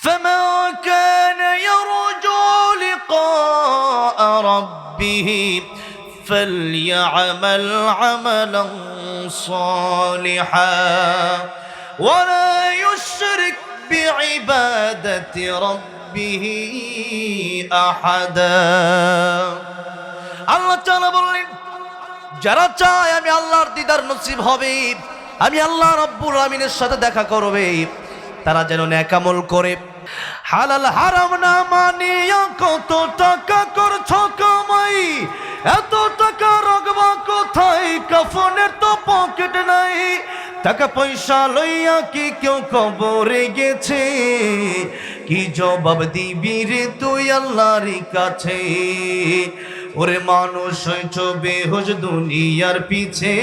فمن كان يرجو لقاء ربه فليعمل عملا صالحا ولا يشرك بعبادة ربه أحدا আল্লাহ তাআলা বললেন যারা চায় আমি আল্লাহর দিদার নসিব হবে আমি আল্লাহ রব্বুল আমিনের সাথে দেখা করবে তারা যেন ন্যাকামল করে হালাল হারাম না মানিয়া কত টাকা করছ কামাই? এত টাকা রগবা কোথায়? কাফনের তো পকেট নাই। টাকা পয়সা লইয়া কি কেউ কবরে গেছে? কি জবাব দিবি রে তুই আল্লাহর কাছে? ওরে মানুষ হইছ বেহুশ দুনিয়ার পিছে।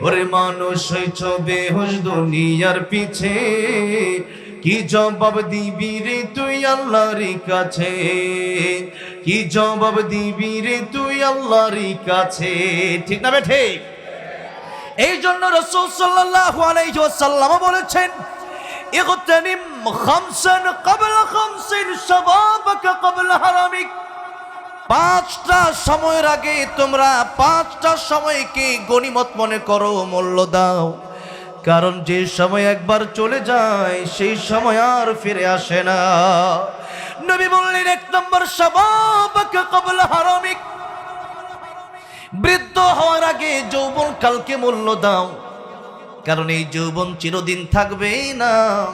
ওরে মানুষ হইছ বেহুশ দুনিয়ার পিছে। কি জবাব দিবি রে তুই আল্লাহর কাছে? কি জবাব দিবি রে তুই আল্লাহর কাছে? ঠিক না ঠিক? এই জন্য রসুল সাল্লাল্লাহু আলাইহি ওয়াসাল্লাম বলেছেন, ইগতানিম খামসান ক্বাবলা খামসিন শাবাবাকা ক্বাবলা হারামিক। পাঁচটা সময়ের আগে তোমরা পাঁচটা সময়কে গনিমত মনে করো, মূল্য দাও। কারণ যে সময় একবার চলে যায়, সেই সময় আর ফিরে আসে না। নবী বললেন, এক নম্বর হারামিক। বৃদ্ধ হওয়ার আগে যৌবন কালকে মূল্য দাও। কারণ এই যৌবন চিরদিন থাকবে না।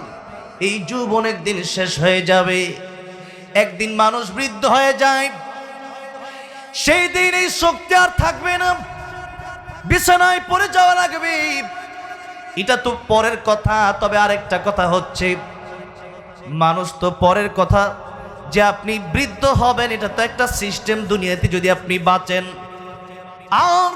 এই যৌবন একদিন শেষ হয়ে যাবে। একদিন মানুষ বৃদ্ধ হয়ে যায়। সেই দিন এই শক্তি আর থাকবে না। বিছানায় পড়ে যাওয়া লাগবে। এটা তো পরের কথা, তবে আরেকটা কথা হচ্ছে, মানুষ তো পরের কথা, যে আপনি বৃদ্ধ হবেন, এটা তো একটা সিস্টেম দুনিয়াতে, যদি আপনি বাঁচেন। আর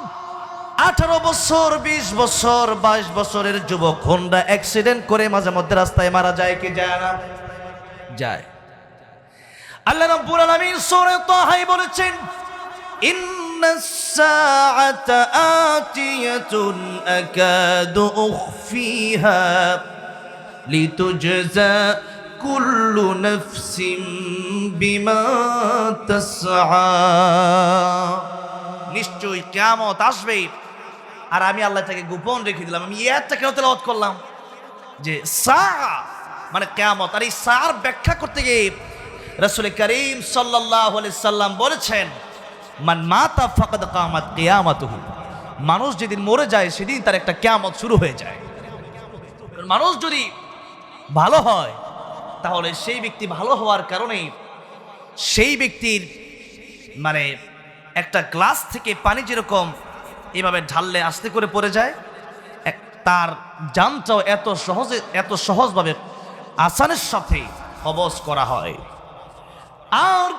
আঠারো বছর, বিশ বছর, বাইশ বছরের যুবক হোন্ডা অ্যাক্সিডেন্ট করে মাঝে মধ্যে রাস্তায় মারা যায়, কি যায় না? যায়। আল্লাহ রাব্বুল আলামিন সূরা তাহাই বলেছেন ইন্নাস সাআতা আতিয়াতুন আকাদু উখফিহা লিতুজজা কুল্লু নাফসিন বিমা তাসআ। নিশ্চয়ই কিয়ামত আসবে। আর আমি আল্লাহ তাকে গোপন রেখে দিলাম। আমি একটা কেন তেলাওয়াত করলাম? যে সা মানে কেয়ামত। আর এই সার ব্যাখ্যা করতে গিয়ে রসুল করিম সাল্লাহ সাল্লাম বলেছেন মান মাতা ফাকাদ কামাত কেয়ামত মানুষ যেদিন মরে যায়, সেদিন তার একটা কেয়ামত শুরু হয়ে যায়। মানুষ যদি ভালো হয়, তাহলে সেই ব্যক্তি ভালো হওয়ার কারণেই সেই ব্যক্তির মানে একটা গ্লাস থেকে পানি যেরকম এভাবে ঢাললে আস্তে করে পড়ে যায় তার জানটাও এত সহজে, এত সহজভাবে আসানের সাথে কবজ করা হয়। আর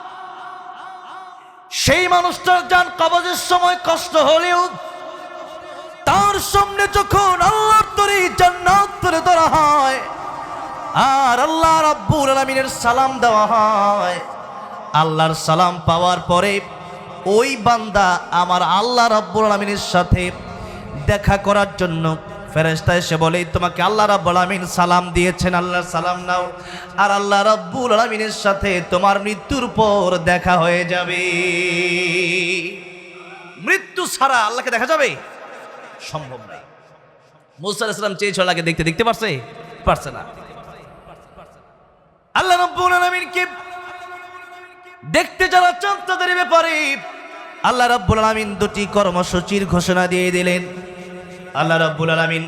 সেই মানুষটার যান কবজের সময় কষ্ট হলেও তার সামনে যখন আল্লাহর তরি জান্নাত তুলে ধরা হয়, আর আল্লাহ রাব্বুল আলামিনের সালাম দেওয়া হয়, আল্লাহর সালাম পাওয়ার পরে ওই বান্দা আমার আল্লাহ রাব্বুল আলামিনের সাথে দেখা করার জন্য ফেরেশতা এসে বলে তোমাকে আল্লাহ রাব্বুল আলামিন সালাম দিয়েছেন, আল্লাহর সালাম নাও। আর আল্লাহ রাব্বুল আলামিনের সাথে তোমার মৃত্যুর পর দেখা হয়ে যাবে। মৃত্যু ছাড়া আল্লাহকে দেখা যাবে? সম্ভব নাই মুসা ইসলাম চেয়েছিল আগে দেখতে দেখতে পারছে? পারছে না। আল্লাহ রব্বুল আলামিনকে দেখতে যারা চান তাদের ব্যাপারে, আল্লাহ রাব্বুল আলামিন দুটি কর্মসূচির ঘোষণা দিয়ে দিলেন। আল্লাহ রাব্বুল আলামিন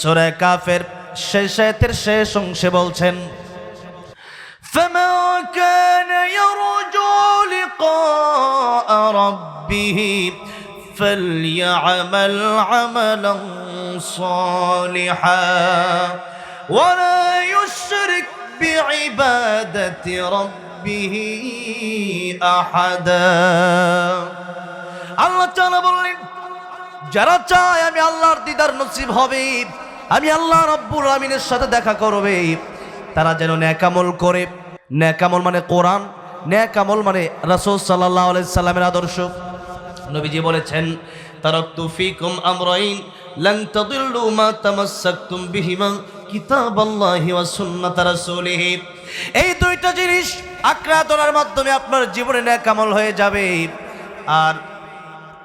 সূরা কাফের শেষ আয়াতের শেষ অংশে বলছেন فمن كان يرجو لقاء ربه فليعمل عملا صالحا ولا يشرك بعبادة ربه أحدا আল্লাহ তাআলা বললেন যারা চায় আমি আল্লাহর দিদার নসিব হবে, আমি আল্লাহ রব্বুল আমিনের সাথে দেখা করবে। তারা যেন ন্যাকামল করে। ন্যাকামল মানে কোরআন ন্যাকামল মানে রাসূল আলাইহি সাল্লামের আদর্শ। নবীজি বলেছেন, তারাকতু ফিকুম আমরাইন, লান তাদিল্লু মা তামাসসাকতুম বিহিমা কিতাবাল্লাহি ওয়া সুন্নাত রাসূলিহি। এই দুইটা জিনিস আঁকড়া মাধ্যমে আপনার জীবনে ন্যাকামল হয়ে যাবে। আর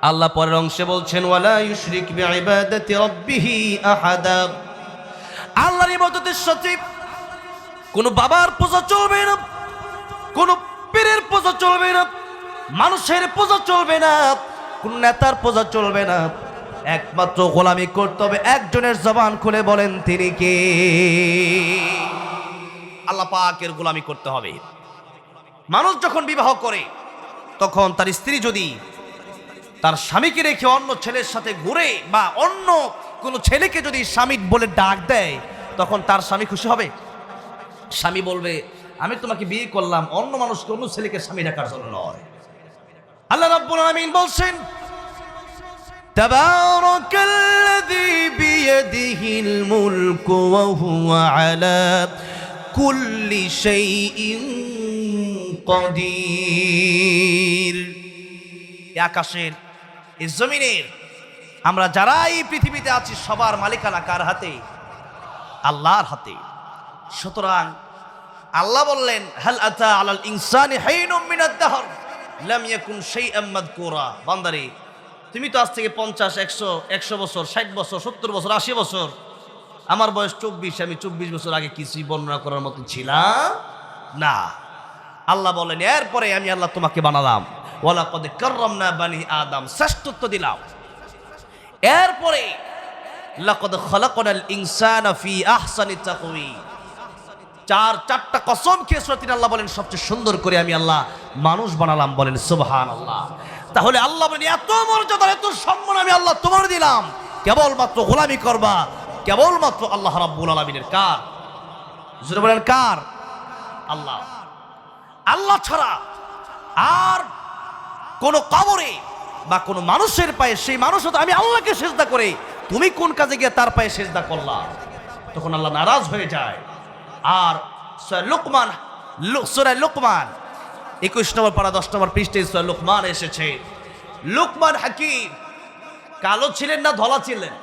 আল্লাহ পরের অংশে বলছেন, ওয়ালা আল্লাহর ইবাদতের সাথে কোনো বাবার পূজা চলবে না, কোনো পীরের পূজা চলবে না, মানুষের পূজা চলবে না, কোন নেতার পূজা চলবে না। একমাত্র গোলামি করতে হবে, একজনের জবান খুলে বলেন, তিনি কে? আল্লাহ পাকের গোলামি করতে হবে। মানুষ যখন বিবাহ করে, তখন তার স্ত্রী যদি তার স্বামীকে রেখে অন্য ছেলের সাথে ঘুরে বা অন্য কোনো ছেলেকে যদি স্বামী বলে ডাক দেয় তখন তার স্বামী খুশি হবে স্বামী বলবে আমি তোমাকে বিয়ে করলাম অন্য মানুষকে অন্য ছেলেকে স্বামী ডাকার জন্য নয় আল্লাহ রাব্বুল আলামিন বলছেন تبارك الذي بيده الملك وهو على كل شيء قدير এই আকাশের এই জমিনের, আমরা যারা এই পৃথিবীতে আছি, সবার মালিকানা কার হাতে? আল্লাহর হাতে। সুতরাং আল্লাহ বললেন, হাল আতা আলাল ইনসানি হাইনুম মিনাদ দাহর, লাম ইয়াকুন শাইআম মাযকুরা। বান্দারে, তুমি তো আজ থেকে পঞ্চাশ, একশো একশো বছর, ষাট বছর, সত্তর বছর, আশি বছর, আমার বয়স চব্বিশ, আমি চব্বিশ বছর আগে কিছুই বর্ণনা করার মতো ছিলাম? না। আল্লাহ বলেন এরপরে আমি আল্লাহ তোমাকে বানালাম। ওয়ালা কদে করম না বানি আদম, শ্রেষ্ঠত্ব দিলাম। এরপরে, লাকদ খলাকনাল ইনসানা ফি আহসানি তাকওয়িম। চার, চারটা কসম খেয়ে তিন আল্লাহ বলেন, সবচেয়ে সুন্দর করে আমি আল্লাহ মানুষ বানালাম বলেন সুবহান আল্লাহ তাহলে আল্লাহ বলেন, এত মর্যাদা এত সম্মান আমি আল্লাহ তোমার দিলাম। কেবলমাত্র গোলামি করবা, কেবলমাত্র আল্লাহ রাব্বুল আলামিনের কার? বলেন, কার? আল্লাহ। আল্লাহ ছাড়া আর কোন কবরে বা কোনো মানুষের পায়ে, সেই মানুষ হতো আমি আল্লাহকে সেজদা করে, তুমি কোন কাজে গিয়ে তার পায়ে সেজদা করলা? তখন আল্লাহ নারাজ হয়ে যায়। আর লোকমান সুরায় লোকমান, একুশ নম্বর পাড়া দশ নম্বর পৃষ্ঠে সূরা লোকমান এসেছে। লোকমান হাকিম, কালো ছিলেন না ধলা ছিলেন?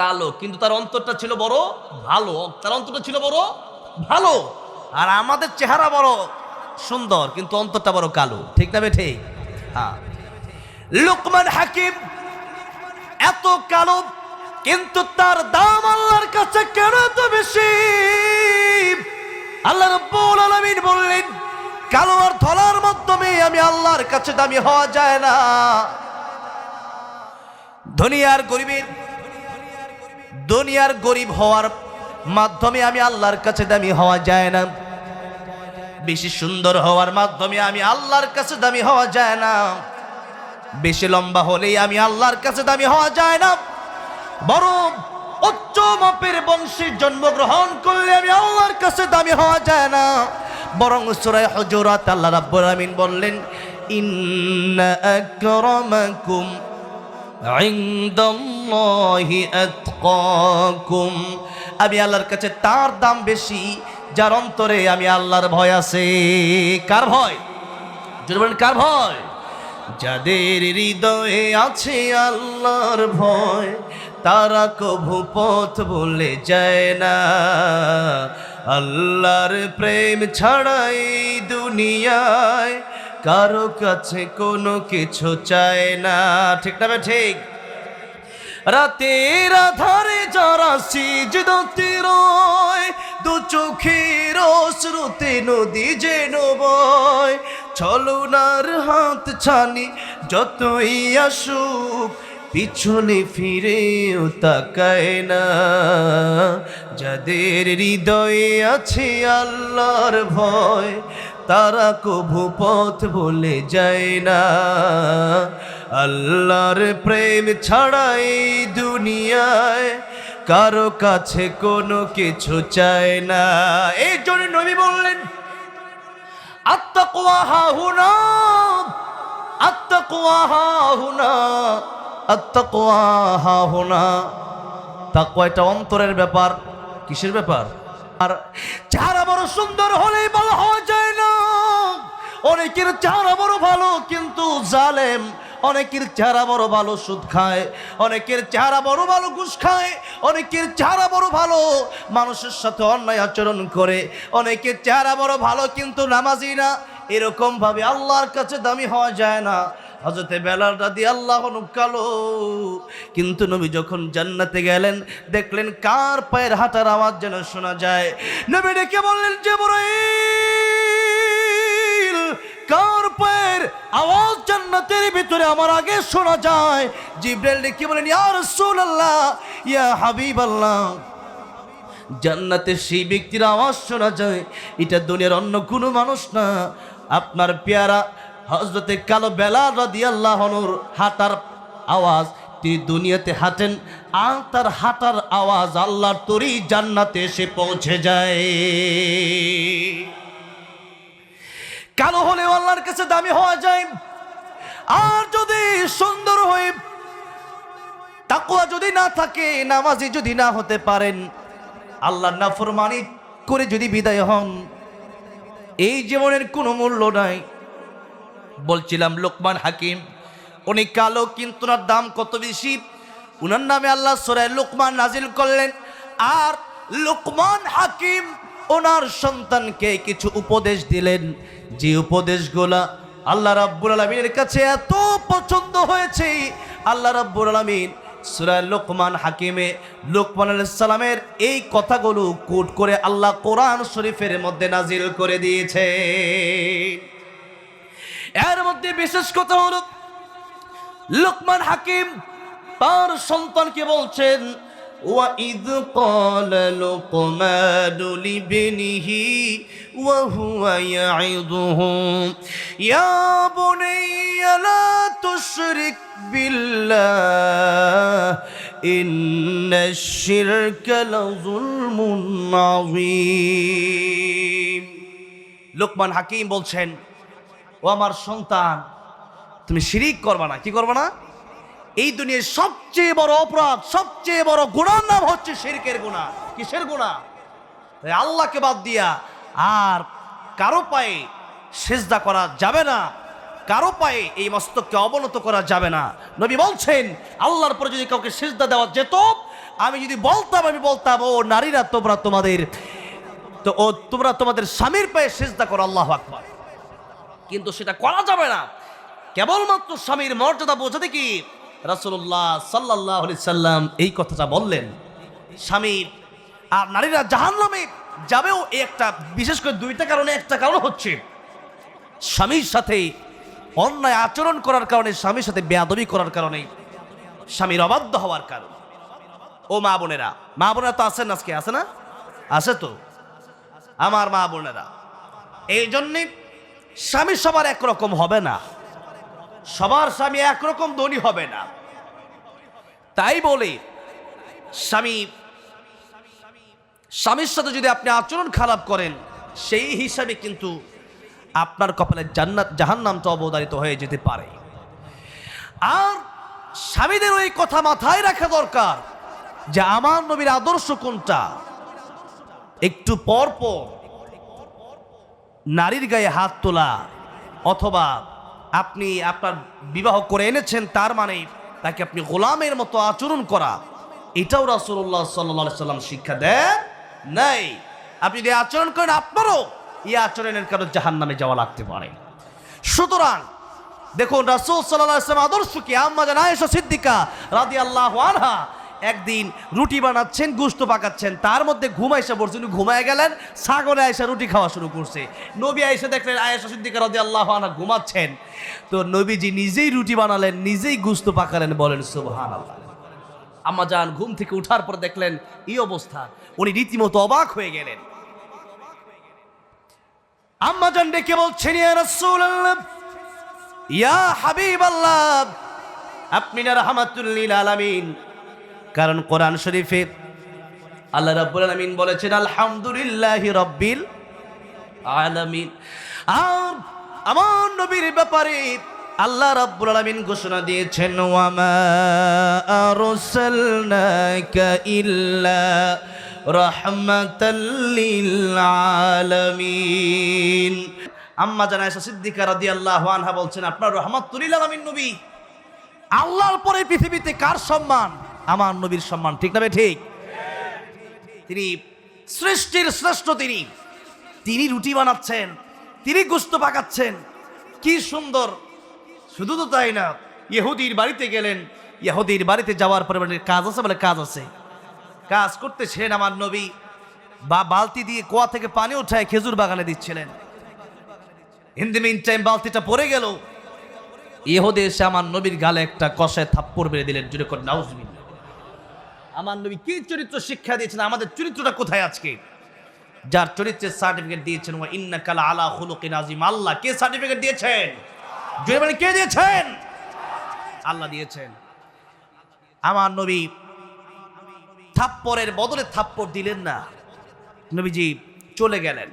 কালো, কিন্তু তার অন্তরটা ছিল বড় ভালো, তার অন্তরটা ছিল বড় ভালো। আর আমাদের চেহারা বড় সুন্দর, কিন্তু অন্তরটা বড় কালো। ঠিক না ঠিক? হ্যাঁ লোকমান হাকিম এত কালো, কিন্তু তার দাম আল্লাহর কাছে কেন এত বেশি? আল্লাহ রব্বুল আলামিন বললেন, কালো আর ধলার মাধ্যমে আমি আল্লাহর কাছে দামি হওয়া যায় না। দুনিয়ার গরিবের, দুনিয়ার গরিব হওয়ার মাধ্যমে আমি আল্লাহর কাছে দামি হওয়া যায় না। বেশি সুন্দর হওয়ার মাধ্যমে আমি আল্লাহর কাছে দামি হওয়া যায় না। বেশি লম্বা হলেই আমি আল্লাহর কাছে দামি হওয়া যায় না। বরং উচ্চ মাপের বংশে জন্মগ্রহণ করলে আমি আল্লাহর কাছে দামি হওয়া যায় না। বরং সুরায় হুজুরাত আল্লাহ রাব্বুল আলামিন বললেন, ইন্না আকরামাকুম ইনদাল্লাহি আতকাকুম। আমি আল্লাহর কাছে তার দাম বেশি যার অন্তরে আমি আল্লাহর ভয় আছে। কার ভয়? জোরে বলেন, কার ভয়? যাদের হৃদয়ে আছে আল্লাহর ভয়, তারা কভু পথ বলে যায় না। আল্লাহর প্রেম ছাড়াই দুনিয়ায় কারও কাছে কোনো কিছু চায় না। ঠিক না ঠিক? রাতের আধারে যারা সিজদতে রয়, দু চোখের শ্রুতে নদী যেন বয়। ছলনার হাত ছানি যতই আসুক, পিছনে ফিরেও তাকায় না। যাদের হৃদয়ে আছে আল্লাহর ভয়, তারা কভু পথ বলে যায় না। আল্লাহর প্রেম ছাড়াই দুনিয়ায় কারও কাছে কোনো কিছু চায় না। এই জন্য নবী বললেন, আত্মাকুয়া হা হুনা আত্মাকুয়া হা হুনা আত্মাকুয়া হা হুনা তাকুয়া এটা অন্তরের ব্যাপার, কিসের ব্যাপার? আর চেহারা বড় সুন্দর হলেই ভালো হওয়া যায় না। অনেকের চেহারা বড় ভালো, কিন্তু জালেম অনেকের চেহারা বড় ভালো সুদ খায়, অনেকের চেহারা বড় ভালো ঘুষ খায়, অনেকের চেহারা বড় ভালো মানুষের সাথে অন্যায় আচরণ করে, অনেকের চেহারা বড় ভালো কিন্তু নামাজি না। এরকম ভাবে আল্লাহর কাছে দামি হওয়া যায় না। হজরতে বেলাল রাদি আল্লাহ কালো। কিন্তু নবী যখন জান্নাতে গেলেন, দেখলেন কার পায়ের হাঁটার আওয়াজ যেন শোনা যায়। নবী ডেকে বললেন যে কার পায়ের আওয়াজ জান্নাতের ভিতরে আমার আগে শোনা যায়। জিব্রাইল ডেকে বলেন, ইয়া রাসূলুল্লাহ, ইয়া হাবিবাল্লাহ। জান্নাতে সেই ব্যক্তির আওয়াজ শোনা যায়, এটা দুনিয়ার অন্য কোনো মানুষ না। আপনার পেয়ারা হজরতে কালো বেলা রাদিয়াল্লাহনুর হাতার আওয়াজ, তিনি দুনিয়াতে হাঁটেন, আর তার হাঁটার আওয়াজ আল্লাহর তোরই জান্নাতে এসে পৌঁছে যায়। কালো হলেও আল্লাহর কাছে দামি হওয়া যায়। আর যদি সুন্দর হয়ে তাকুয়া যদি না থাকে, নামাজি যদি না হতে পারেন আল্লাহ নাফরমানি করে যদি বিদায় হন, এই জীবনের কোনো মূল্য নাই। বলছিলাম, লোকমান হাকিম, উনি কালো কিন্তু ওনার দাম কত বেশি? উনার নামে আল্লাহ সরাই লোকমান নাজিল করলেন। আর লোকমান হাকিম ওনার সন্তানকে কিছু উপদেশ দিলেন। যে উপদেশগুলা আল্লাহ রাব্বুল আলমিনের কাছে এত পছন্দ হয়েছে। আল্লাহ রাব্বুল আলমিন সুরায় লোকমান হাকিমে লোকমান সালামের এই কথাগুলো কোট করে আল্লাহ কোরআন শরীফের মধ্যে নাজিল করে দিয়েছে এর মধ্যে বিশেষ কথা হলো, লোকমান হাকিম তার সন্তানকে বলছেন وَإِذْ قَالَ لُقْمَانُ لِابْنِهِ وَهُوَ يَعِظُهُ يَا بُنَيَّ لَا تُشْرِكْ بِاللَّهِ إِنَّ الشِّرْكَ لَظُلْمٌ عَظِيمٌ লোকমান হাকিম বলছেন ও আমার সন্তান তুমি শিরিক করবা না কি করবা না এই দুনিয়ার সবচেয়ে বড় অপরাধ, সবচেয়ে বড় গুণার নাম হচ্ছে শিরকের গুণা। কিসের গুণা? আল্লাহকে বাদ দিয়া আর কারও পায়ে সেজদা করা যাবে না, কারও পায়ে এই মস্তককে অবনত করা যাবে না। নবী বলছেন, আল্লাহর পরে যদি কাউকে সেজদা দেওয়া যেত, আমি যদি বলতাম, আমি বলতাম, ও নারীরা, তোমরা তোমাদের, তো ও তোমরা তোমাদের স্বামীর পায়ে সেজদা করো, আল্লাহ আকবার। কিন্তু সেটা করা যাবে না। কেবলমাত্র স্বামীর মর্যাদা বোঝাতে কি রাসুল্লাহ সাল্লাহ সাল্লাম এই কথাটা বললেন, স্বামীর আর নারীরা জাহান নামে যাবেও একটা, বিশেষ করে দুইটা কারণে, একটা কারণ হচ্ছে স্বামীর সাথে অন্যায় আচরণ করার কারণে, স্বামীর সাথে বেয়াদবি করার কারণে স্বামীর অবাধ্য হওয়ার কারণ। ও মা বোনেরা মা বোনেরা তো আছেন আজকে, আছে না? আছে তো? আমার মা বোনেরা। এই জন্যে স্বামী সবার একরকম হবে না। সবার স্বামী একরকম ধনী হবে না। তাই বলে স্বামী, স্বামীর সাথে যদি আপনি আচরণ খারাপ করেন, সেই হিসাবে কিন্তু আপনার কপালে জান্নাত জাহান্নামটা অবদারিত হয়ে যেতে পারে। আর স্বামীদের ওই কথা মাথায় রাখা দরকার যে আমার নবীর আদর্শ কোনটা? একটু পর পর নারীর গায়ে হাত তোলা অথবা আপনি আপনার বিবাহ করে এনেছেন, তার মানে তাকে আপনি গোলামের মতো আচরণ করা। এটাও রাসুল্লাহ সাল্লা সাল্লাম শিক্ষা দেন নাই। আপনি যদি আচরণ করেন, আপনারও এই আচরণের কারণে জাহান নামে যাওয়া লাগতে পারে। সুতরাং দেখুন, রাসুল সাল্লাহ আদর্শ কি? আম্মা জান সিদ্দিকা রাদি আল্লাহ আনহা একদিন রুটি বানাচ্ছেন, গুস্ত পাকাচ্ছেন, তার মধ্যে ঘুমাইসা পড়ছে উনি ঘুমায় গেলেন, সাগরে আয়সা রুটি খাওয়া শুরু করছে। নবী আয়সা দেখলেন, আয়েশা সিদ্দিকা রাদি আল্লাহ আনহা ঘুমাচ্ছেন। তো নবীজি নিজেই রুটি বানালেন, নিজেই গুস্ত পাকালেন, বলেন সুবহান আল্লাহ আম্মা যান ঘুম থেকে উঠার পর দেখলেন, এই অবস্থা। উনি রীতিমতো অবাক হয়ে গেলেন। আম্মা যান ডেকে বলছেন, ইয়া রাসূলুল্লাহ, ইয়া হাবিবাল্লাহ, আপনি না রাহমাতুল্লিল আলামিন কারণ কোরআন শরীফে আল্লাহ রাব্বুল আলামিন বলেছেন, আলহামদুলিল্লাহি রাব্বিল আলামিন। আমার নবীর ব্যাপারে আল্লাহ রাব্বুল আলামিন ঘোষণা দিয়েছেন, ওয়ামা আরসালনাকা ইল্লা রাহমাতাল লিল আলামিন আম্মা জানা আয়েশা সিদ্দিকা রাদিয়াল্লাহু আনহা বলছেন, আপনার রহমাতুল লিল আলামিন নবী। আল্লাহর পরে পৃথিবীতে কার সম্মান? আমার নবীর সম্মান ঠিক না ঠিক। তিনি সৃষ্টির শ্রেষ্ঠ তিনি। তিনি রুটি বানাচ্ছেন তিনি গুস্ত পাকাচ্ছেন। কি সুন্দর। শুধু তো তাই না ইহুদির বাড়িতে গেলেন ইহুদির বাড়িতে যাওয়ার পরে বলেন, কাজ আছে? বলে কাজ আছে। কাজ করতেছিলেন আমার নবী। বা বালতি দিয়ে কুয়া থেকে পানি উঠায় খেজুর বাগানে দিচ্ছিলেন। ইন দি মিন টাইম বালতিটা পড়ে গেল। ইহুদি এসে আমার নবীর গালে একটা কষায় থাপ্পড় মেরে দিলেন জুড়ে করে নাউজবিল্লাহ। আমার নবী কি চরিত্র শিক্ষা দিয়েছেন? আমাদের চরিত্রটা কোথায় আজকে? যার চরিত্রের সার্টিফিকেট দিয়েছেন, ওয়া ইন্নাকাল আলা খুলুকিন আজিম আল্লাহ কে সার্টিফিকেট দিয়েছেন? বলেন, কে দিয়েছেন? আল্লাহ দিয়েছেন। আমার নবী থাপ্পড়ের বদলে থাপ্পড় দিলেন না। নবীজি চলে গেলেন।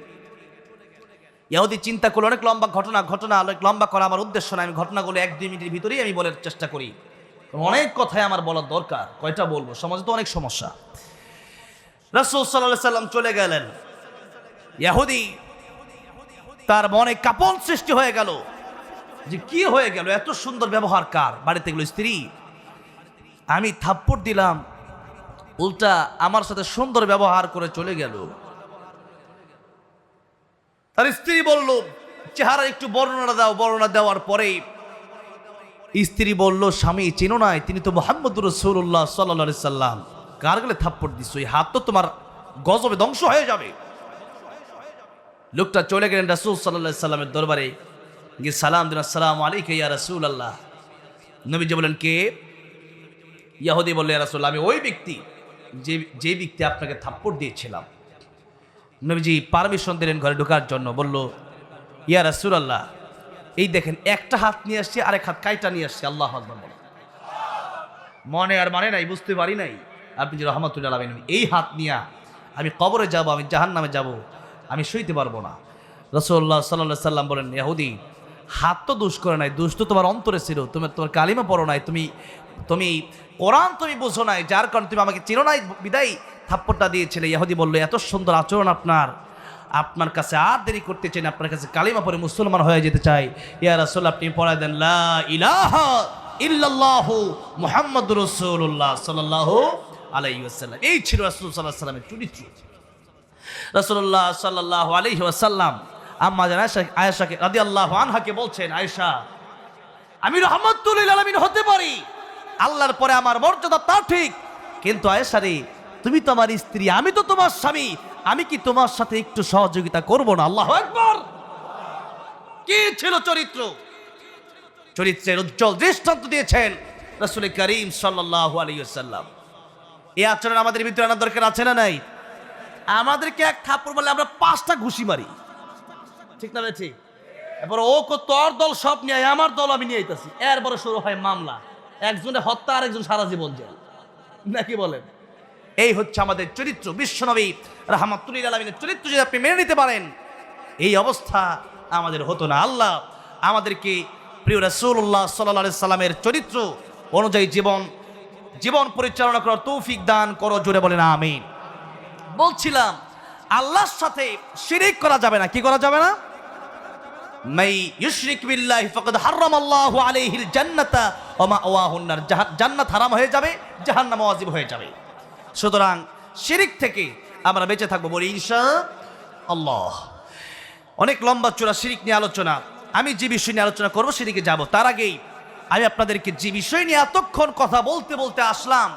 ইহুদি চিন্তা করল, অনেক লম্বা ঘটনা ঘটনা, অনেক লম্বা করা আমার উদ্দেশ্য না আমি ঘটনাগুলো এক দুই মিনিটের ভিতরেই আমি বলার চেষ্টা করি। অনেক কথাই আমার বলার দরকার। কয়টা বলব? সমাজে তো অনেক সমস্যা। রাসূল সাল্লাম চলে গেলেন। ইহুদি তার মনে কাপন সৃষ্টি হয়ে গেল। যে কি হয়ে গেল? এত সুন্দর ব্যবহার কার? বাড়িতে গেল স্ত্রী। আমি থাপ্পড় দিলাম। উল্টা আমার সাথে সুন্দর ব্যবহার করে চলে গেল। তার স্ত্রী বলল চেহারা একটু বর্ণনা দাও। বর্ণনা দেওয়ার পরে স্ত্রী বলল, স্বামী, চেনো নাই, তিনি তো মোহাম্মদ রসুল্লাহ সাল্লা সাল্লাম। কার গেলে থাপ্পড় দিস ওই হাত তো তোমার গজবে ধ্বংস হয়ে যাবে। লোকটা চলে গেলেন রাসুল সাল্লাহ সাল্লামের দরবারে। গিয়ে সালাম দিন আসসালাম আলাইক ইয়া রাসুল আল্লাহ নবীজি বলেন কে? ইয়াহুদি বললে রাসুল আমি ওই ব্যক্তি যে যে ব্যক্তি আপনাকে থাপ্পড় দিয়েছিলাম। নবীজি পারমিশন দিলেন ঘরে ঢোকার জন্য, বলল, ইয়া রাসুল আল্লাহ এই দেখেন, একটা হাত নিয়ে আসছে, আরেক হাত কাইটা নিয়ে আসছে, আল্লাহ আকবার বলেন। মনে আর মানে নাই, বুঝতে পারি নাই। আপনি যে রহমতুল্লাহ আলমিন এই হাত নিয়া আমি কবরে যাব, আমি জাহান নামে যাব, আমি সইতে পারব না। রসুল্লাহ সাল্লাহ সাল্লাম বলেন, ইয়াহুদি, হাত তো দোষ করে নাই, দোষ তো তোমার অন্তরে ছিল, তুমি তোমার কালিমা পড়ো নাই, তুমি তুমি কোরআন তুমি বুঝো নাই, যার কারণে তুমি আমাকে চিনো নাই, বিদায় থাপ্পড়টা দিয়েছিলে। ইয়াহুদি বলল, এত সুন্দর আচরণ আপনার আপনার কাছে আর দেরি করতে চাই না, আপনার কাছে কালিমা পরে মুসলমান হয়ে যেতে চাই। ইয়া রাসূল, আপনি পড়ায় দেন, লা ইলাহা ইল্লাল্লাহু মুহাম্মাদুর রাসূলুল্লাহ সাল্লাল্লাহু আলাইহি এই ছিল রাসূল সাল্লাল্লাহু আলাইহি ওয়াসাল্লামের চরিত্র। রাসূলুল্লাহ সাল্লাল্লাহু আলাইহি ওয়াসাল্লাম, আম্মা জান আয়েশা, আয়েশাকে রাদিয়াল্লাহু আনহাকে বলছেন, আয়েশা, আমি রহমতুল আলামিন হতে পারি। আল্লাহর পরে আমার মর্যাদা তা ঠিক। কিন্তু আয়েশা রে, তুমি তো আমার স্ত্রী, আমি তো তোমার স্বামী। আমি কি তোমার সাথে একটু সহযোগিতা করব না? আল্লাহ একবার কি ছিল চরিত্র? চরিত্রের উজ্জ্বল দৃষ্টান্ত দিয়েছেন রসুল করিম সাল্লাহ আলাইসাল্লাম এই আচরণ আমাদের ভিতরে আনার দরকার আছে না নাই? আমাদেরকে এক থাপ্পড় বলে আমরা পাঁচটা ঘুষি মারি। ঠিক না ঠিক এবার ও তোর দল সব নিয়ে, আমার দল আমি নিয়ে আইতাছি। এরপরে শুরু হয় মামলা। একজনে হত্যা আর একজন সারা জীবন জেল। নাকি বলেন? এই হচ্ছে আমাদের চরিত্র, বিশ্বনবী রাহমাতুল্লিল আলমিনের চরিত্র যদি আপনি মেনে নিতে পারেন, এই অবস্থা আমাদের হতো না। আল্লাহ আমাদেরকে প্রিয় রাসূলুল্লাহ সাল্লাহ সাল্লামের চরিত্র অনুযায়ী জীবন জীবন পরিচালনা করার তৌফিক দান করো, জোরে বলেন আমি বলছিলাম, আল্লাহর সাথে শিরিক করা যাবে না, কি করা যাবে না? ওয়া জান্নাত হারাম হয়ে যাবে, জাহান্নাম ওয়াজিব হয়ে যাবে। সুতরাং শিরিক থেকে আমরা বেঁচে থাকব বলি ঈশা আল্লাহ। অনেক লম্বা চূড়া শিরিক নিয়ে আলোচনা। আমি যে বিষয় নিয়ে আলোচনা করব সেদিকে যাব। তার আগেই আমি আপনাদেরকে যে বিষয় নিয়ে এতক্ষণ কথা বলতে বলতে আসলাম,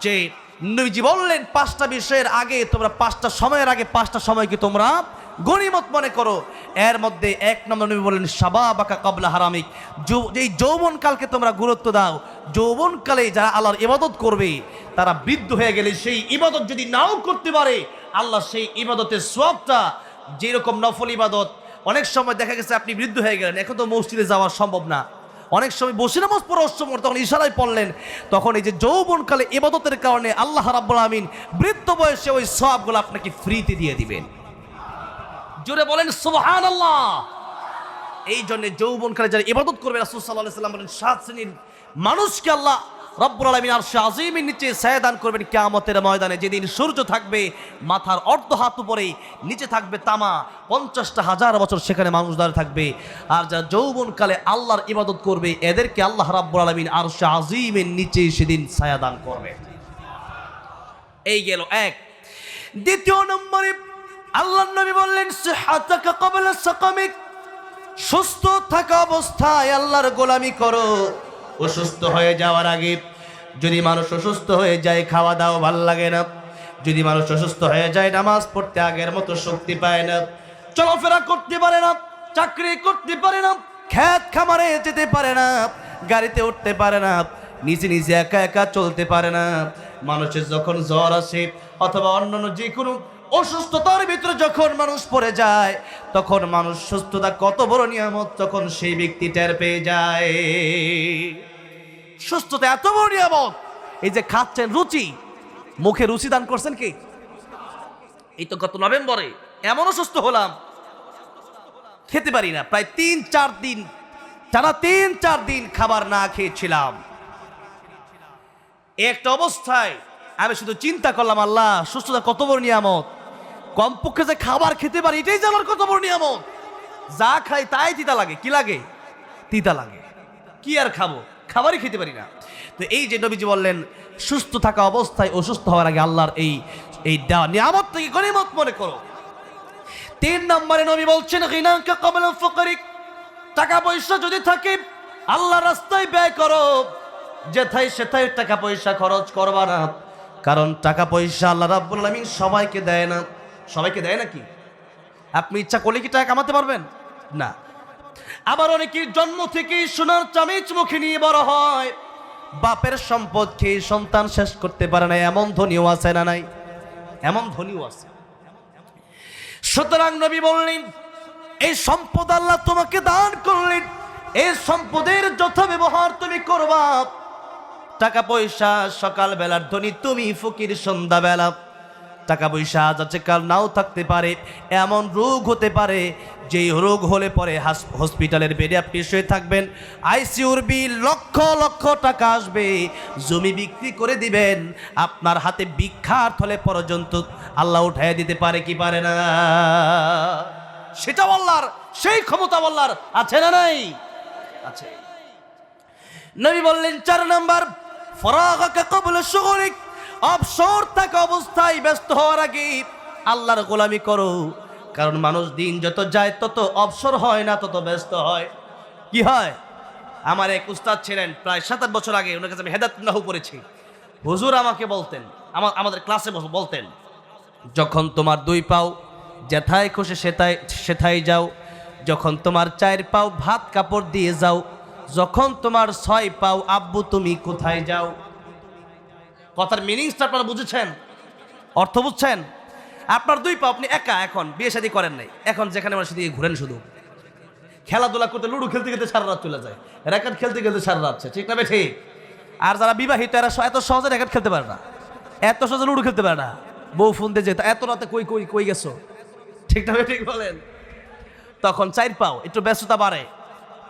যে নবীজি বললেন, পাঁচটা বিষয়ের আগে তোমরা পাঁচটা সময়ের আগে, পাঁচটা সময়কে তোমরা গণিমত মনে করো। এর মধ্যে এক নম্বর নবী বললেন সাবা বাকা কাবলা হারামিক এই যৌবনকালকে তোমরা গুরুত্ব দাও, যৌবনকালে যারা আল্লাহর ইবাদত করবে, তারা বৃদ্ধ হয়ে গেলে সেই ইবাদত যদি নাও করতে পারে, আল্লাহ সেই ইবাদতের সবটা যেরকম নফল ইবাদত, অনেক সময় দেখা গেছে আপনি বৃদ্ধ হয়ে গেলেন, এখন তো মসজিদে যাওয়া সম্ভব না। অনেক সময় বসে নামাজ পড়া তখন ইশারায় পড়লেন, তখন এই যে যৌবনকালে ইবাদতের কারণে আল্লাহ রাব্বুল আমিন বৃদ্ধ বয়সে ওই সবগুলো আপনাকে ফ্রিতে দিয়ে দিবেন। জোরে বলেন সুবহান আল্লাহ এই জন্য যৌবনকালে যারা ইবাদত করবে, রাসূল আলাইহি সাল্লাম বলেন, সাত শ্রেণির মানুষকে আল্লাহ রব্বুল আলমিন আর আজিমের নিচে সায়দান করবেন কেয়ামতের ময়দানে। যেদিন সূর্য থাকবে, মাথার অর্ধ হাত উপরে নিচে থাকবে তামা, পঞ্চাশটা হাজার বছর সেখানে মানুষ দাঁড়িয়ে থাকবে। আর যারা যৌবনকালে আল্লাহর ইবাদত করবে, এদেরকে আল্লাহ রাব্বুল আলমিন আর আজিমের নিচে সেদিন ছায়াদান করবে। এই গেল এক। দ্বিতীয় নম্বরে আল্লাহ নবী বললেন সুস্থ থাকা অবস্থায় আল্লাহর গোলামি করো। অসুস্থ হয়ে যাওয়ার আগে যদি মানুষ অসুস্থ হয়ে যায়, খাওয়া দাওয়া ভালো লাগে না। যদি মানুষ অসুস্থ হয়ে যায়, নামাজ পড়তে আগের মতো শক্তি পায় না। চলাফেরা করতে পারে না, চাকরি করতে পারে না খ্যাত খামারে যেতে পারে না, গাড়িতে উঠতে পারে না, নিজে নিজে একা একা চলতে পারে না। মানুষের যখন জ্বর আসে, অথবা অন্যান্য যে কোনো অসুস্থতার ভিতরে যখন মানুষ পড়ে যায়, তখন মানুষ সুস্থতা কত বড় নিয়ামত তখন সেই ব্যক্তি টের পেয়ে যায়। সুস্থতা এত বড় নিয়ামত। এই যে খাচ্ছেন রুচি, মুখে রুচি দান করছেন কি? এই তো গত নভেম্বরে এমন অসুস্থ হলাম। খেতে পারি না, প্রায় তিন, চার দিন, টানা তিন, চার দিন খাবার না খেয়েছিলাম। একটা অবস্থায় আমি শুধু চিন্তা করলাম, আল্লাহ, সুস্থতা কত বড় নিয়ামত। কমপক্ষে যে খাবার খেতে পারি, এটাই আমার কত বড় নিয়ামত। যা খাই তাই তিতা লাগে। কি লাগে? তিতা লাগে। কি আর খাব? খাবারই খেতে পারি না। তো এই যে নবীজি বললেন, সুস্থ থাকা অবস্থায় অসুস্থ হওয়ার আগে আল্লাহর এই এই দেওয়া নিয়ামত থেকে গণিমত মনে করো। তিন নম্বরে নবী বলছেন টাকা পয়সা যদি থাকে আল্লাহ রাস্তায় ব্যয় করো। যেথায় সেথায় টাকা পয়সা খরচ করবা না। কারণ টাকা পয়সা আল্লাহ রাব্বুল আলামিন সবাইকে দেয় না। সবাইকে দেয় নাকি? আপনি ইচ্ছা করলে কি টাকা কামাতে পারবেন? না। আবার অনেকের জন্ম থেকেই সোনার চামিচ মুখে নিয়ে বড় হয়। বাপের সম্পদ খেয়ে সন্তান শেষ করতে পারে না, এমন ধনীও আছে না নাই? এমন ধনীও আছে। সুতরাং নবী বললেন, এই সম্পদ আল্লাহ তোমাকে দান করলেন। এই সম্পদের যথা ব্যবহার তুমি করবা। টাকা পয়সা সকাল বেলার ধনী তুমি, ফকির সন্ধ্যা বেলা টাকা পয়সা আজ কাল নাও থাকতে পারে, এমন রোগ হতে পারে, যেই রোগ হলে পরে হাস- হসপিটালের বেডে আপনি শুয়ে থাকবেন। আইসিউর বিল লক্ষ লক্ষ টাকা আসবে, জমি বিক্রি করে দিবেন, আপনার হাতে বিখ্যাত হলে পর্যন্ত আল্লাহ উঠাইয়া দিতে পারে কি পারে না? সেটা আল্লাহর, সেই ক্ষমতা আল্লাহর, আছে না নাই? আছে। নবী বললেন, চার নাম্বার, ফরাগাকা কবলা শুগরিক অবসর থাকা অবস্থায় ব্যস্ত হওয়ার আগে আল্লাহর গোলামি করো। কারণ মানুষ দিন যত যায় তত অবসর হয় না, তত ব্যস্ত হয়। কি হয়? আমার এক উস্তাদ ছিলেন, প্রায় সাত আট বছর আগে, ওনার কাছে আমি হেদাত নাহু পড়েছি। হুজুর আমাকে বলতেন আমার আমাদের ক্লাসে বলতেন, যখন তোমার দুই পাও যেথায় খুশি সেথায় সেথায় যাও। যখন তোমার চায়ের পাও ভাত কাপড় দিয়ে যাও। যখন তোমার ছয় পাও আব্বু তুমি কোথায় যাও? কথার মিনিংসটা আপনারা বুঝেছেন? অর্থ বুঝছেন? আপনার দুই পাও আপনি একা এখন, বিয়ে শাদী করেন নাই। এখন যেখানে মানুষ দিয়ে ঘুরেন শুধু। খেলাধুলা করতে, লুডো খেলতে খেলতে সারা রাত চলে যায়। র্যাকেট খেলতে খেলতে সারা রাত ঠিক না বেঠে? আর যারা বিবাহিত, এরা এত সহজে র্যাকেট খেলতে পারে না। এত সহজে লুডো খেলতে পারে না। বউ ফোন দিয়ে যেত, এত রাতে কই কই কই গেছো? ঠিক না ঠিক বলেন? তখন চার পাও, একটু ব্যস্ততা বাড়ে।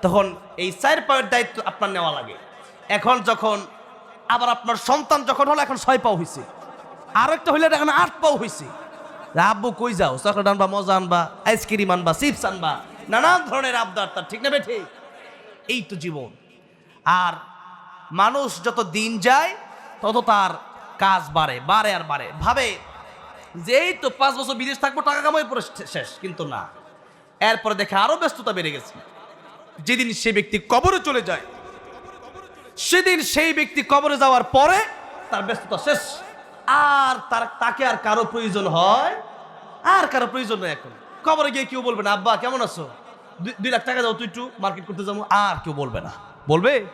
তখন এই চার পাওয়ের দায়িত্ব আপনার নেওয়া লাগে। এখন যখন আবার আপনার সন্তান যখন হলো, এখন ছয় পাও হয়েছে আর একটা হইলে এখন আট পাও হয়েছে আব্বু কই যাও? চকলেট আনবা, মজা আনবা, আইসক্রিম আনবা, চিপস আনবা। নানান ধরনের আবদার তার, ঠিক না বেঠে এই তো জীবন। আর মানুষ যত দিন যায়, তত তার কাজ বাড়ে বাড়ে আর বাড়ে। ভাবে যে এই তো পাঁচ বছর বিদেশ থাকব, টাকা কামাই পরে শেষ, কিন্তু না। এরপরে দেখে আরও ব্যস্ততা বেড়ে গেছে। যেদিন সে ব্যক্তি কবরে চলে যায় সেদিন সেই ব্যক্তি কবরে যাওয়ার পরে তার ব্যস্ততা শেষ। আর তার, তাকে আর কারও প্রয়োজন হয়? আর কারও প্রয়োজন নেই এখন। কবরে গিয়ে কেউ বলবে না, আব্বা, কেমন আছো? দুই- লাখ টাকা দাও তুই একটু মার্কেট করতে যাব। আর কেউ বলবে না। বলবে?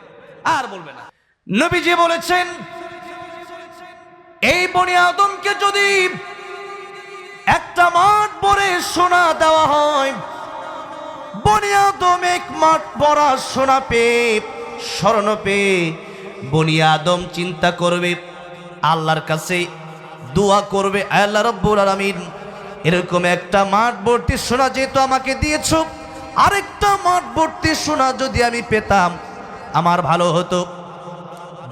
আর বলবে না। নবীজি বলেছেন, এই বনি আদমকে যদি একটা মাঠ ভরে সোনা দেওয়া হয়, বনি আদম এক মাঠ ভরা সোনা পেয়ে স্মরণ পেয়ে বনি আদম চিন্তা করবে, আল্লাহর কাছে দোয়া করবে আল্লাহ রব্বুল আলামিন, এরকম একটা মাঠ ভর্তি সোনা যেহেতু আমাকে দিয়েছ, আরেকটা মাঠ ভর্তি সোনা যদি আমি পেতাম, আমার ভালো হতো।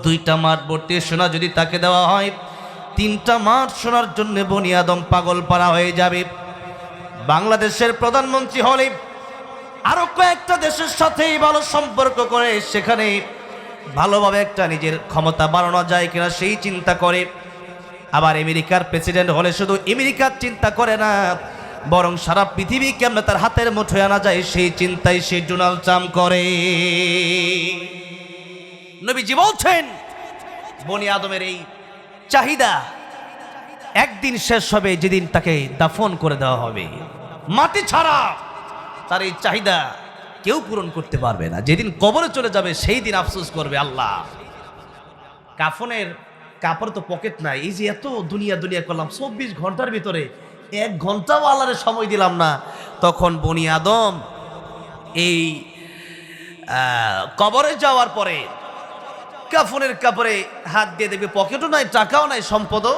দুইটা মাঠ ভর্তি সোনা যদি তাকে দেওয়া হয়, তিনটা মাঠ সোনার জন্য বনি আদম পাগল পাড়া হয়ে যাবে। বাংলাদেশের প্রধানমন্ত্রী হলে আরও কয়েকটা দেশের সাথেই ভালো সম্পর্ক করে, সেখানে ভালোভাবে একটা নিজের ক্ষমতা বাড়ানো যায় কিনা সেই চিন্তা করে। আবার আমেরিকার প্রেসিডেন্ট হলে শুধু আমেরিকার চিন্তা করে না, বরং সারা পৃথিবী কেমনে তার হাতের মুঠোয় আনা যায় সেই চিন্তাই সে ডোনাল্ড ট্রাম্প করে। নবীজি বলছেন, বনি আদমের এই চাহিদা একদিন শেষ হবে, যেদিন তাকে দাফন করে দেওয়া হবে। মাটি ছাড়া তার এই চাহিদা কেউ পূরণ করতে পারবে না। যেদিন কবরে চলে যাবে সেই দিন আফসোস করবে আল্লাহ। কাফনের কাপড় তো পকেট নাই। এই যে এত দুনিয়া দুনিয়া করলাম, চব্বিশ ঘণ্টার ভিতরে এক ঘন্টাও আল্লাহরে সময় দিলাম না। তখন বনি আদম এই কবরে যাওয়ার পরে কাফনের কাপড়ে হাত দিয়ে দেখবে, পকেটও নাই, টাকাও নাই, সম্পদও